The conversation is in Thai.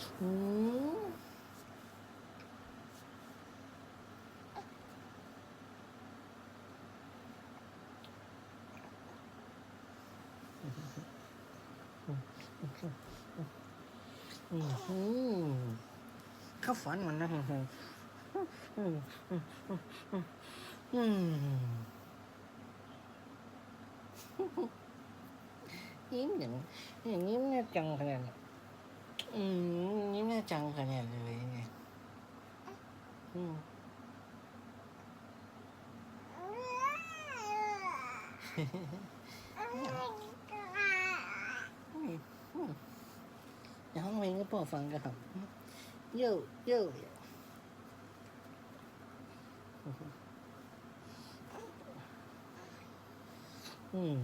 ข้าฝันมันนะอืมยิ้มอย่างอย่างยิ้มน่าจังขนาดนั้ อืมยิ้มน่าจังขนาดเลยไงอืมอืมอืมเดี๋ยวห้องเพลงก็พอฟังกันครับโย่โย่อืม